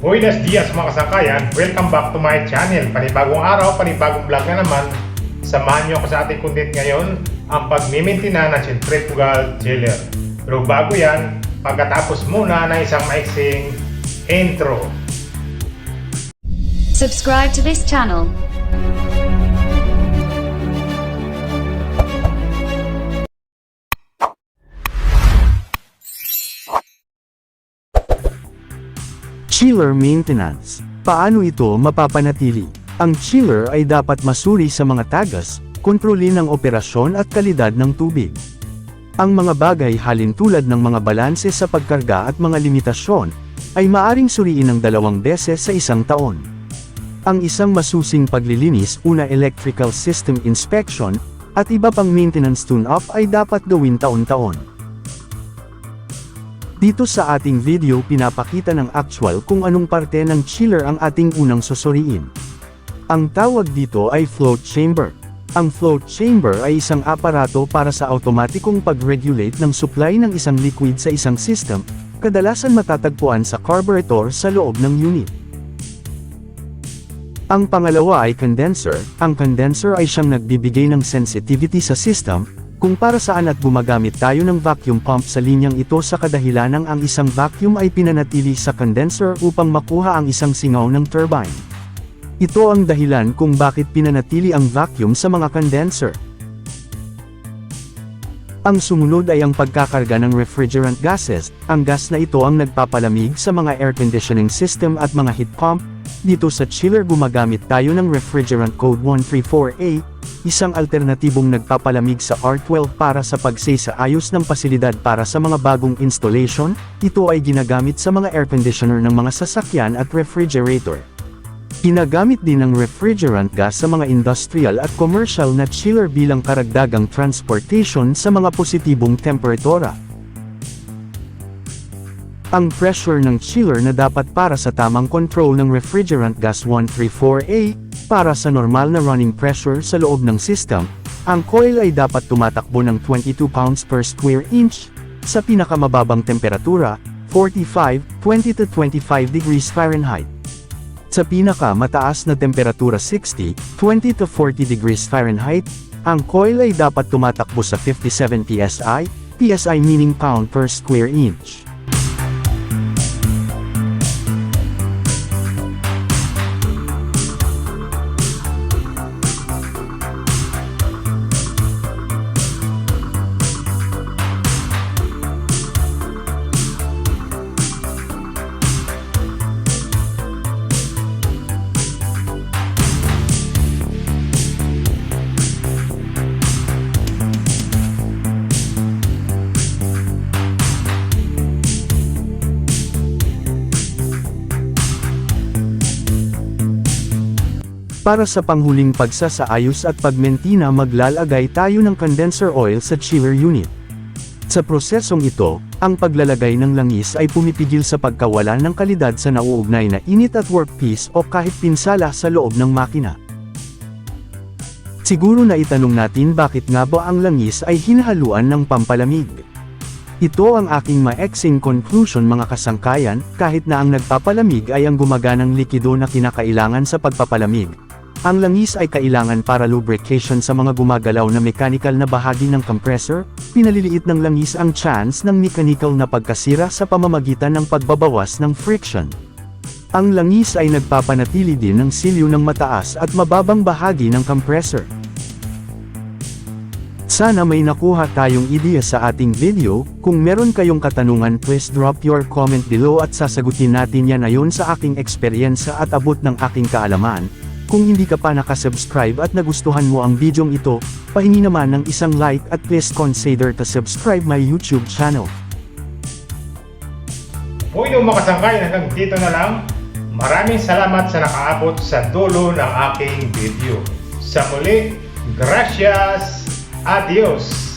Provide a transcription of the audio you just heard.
Buenos dias mga kasangkayan, welcome back to my channel. Panibagong araw, panibagong vlog na naman. Samahan niyo ako sa ating content ngayon, ang pagmimintina ng centrifugal chiller. Pero bago yan, pagkatapos muna ng isang maiksing intro. Subscribe to this channel. Chiller Maintenance. Paano ito mapapanatili? Ang chiller ay dapat masuri sa mga tagas, kontrolin ang operasyon at kalidad ng tubig. Ang mga bagay halin tulad ng mga balanse sa pagkarga at mga limitasyon, ay maaring suriin ng dalawang beses sa isang taon. Ang isang masusing paglilinis una electrical system inspection, at iba pang maintenance tune-up ay dapat gawin taon-taon. Dito sa ating video pinapakita ng actual kung anong parte ng chiller ang ating unang susuriin. Ang tawag dito ay float chamber. Ang float chamber ay isang aparato para sa automatikong pag-regulate ng supply ng isang liquid sa isang system, kadalasan matatagpuan sa carburetor sa loob ng unit. Ang pangalawa ay condenser. Ang condenser ay siyang nagbibigay ng sensitivity sa system, kung para saan at gumagamit tayo ng vacuum pump sa linyang ito sa kadahilanang ang isang vacuum ay pinanatili sa condenser upang makuha ang isang singaw ng turbine. Ito ang dahilan kung bakit pinanatili ang vacuum sa mga condenser. Ang sumunod ay ang pagkakarga ng refrigerant gases. Ang gas na ito ang nagpapalamig sa mga air conditioning system at mga heat pump. Dito sa chiller gumagamit tayo ng refrigerant code 134A, isang alternatibong nagpapalamig sa R12 para sa pagsay sa ayos ng pasilidad para sa mga bagong installation. Ito ay ginagamit sa mga air conditioner ng mga sasakyan at refrigerator. Ginagamit din ng refrigerant gas sa mga industrial at commercial na chiller bilang karagdagang transportation sa mga positibong temperatura. Ang pressure ng chiller na dapat para sa tamang control ng refrigerant gas 134A, para sa normal na running pressure sa loob ng system, ang coil ay dapat tumatakbo ng 22 pounds per square inch, sa pinakamababang temperatura, 45, 20 to 25 degrees Fahrenheit. Sa pinaka mataas na temperatura 60, 20 to 40 degrees Fahrenheit, ang coil ay dapat tumatakbo sa 57 psi, psi meaning pound per square inch. Para sa panghuling pagsasaayos at pagmentina maglalagay tayo ng condenser oil sa chiller unit. Sa prosesong ito, ang paglalagay ng langis ay pumipigil sa pagkawala ng kalidad sa nauugnay na init at workpiece o kahit pinsala sa loob ng makina. Siguro na itanong natin bakit nga ba ang langis ay hinahaluan ng pampalamig. Ito ang aking maeksing conclusion mga kasangkayan, kahit na ang nagpapalamig ay ang gumaganang likido na kinakailangan sa pagpapalamig. Ang langis ay kailangan para lubrication sa mga gumagalaw na mechanical na bahagi ng compressor, pinaliliit ng langis ang chance ng mechanical na pagkasira sa pamamagitan ng pagbabawas ng friction. Ang langis ay nagpapanatili din ng silyo ng mataas at mababang bahagi ng compressor. Sana may nakuha tayong ideya sa ating video, kung meron kayong katanungan please drop your comment below at sasagutin natin yan ayon sa aking eksperyensya at abot ng aking kaalaman. Kung hindi ka pa nakasubscribe at nagustuhan mo ang videong ito, pahingi naman ng isang like at please consider to subscribe my YouTube channel. Buhay mga kasangkayan hanggang dito na lang. Maraming salamat sa nakaabot sa dulo ng aking video. Sa muli, gracias, adios!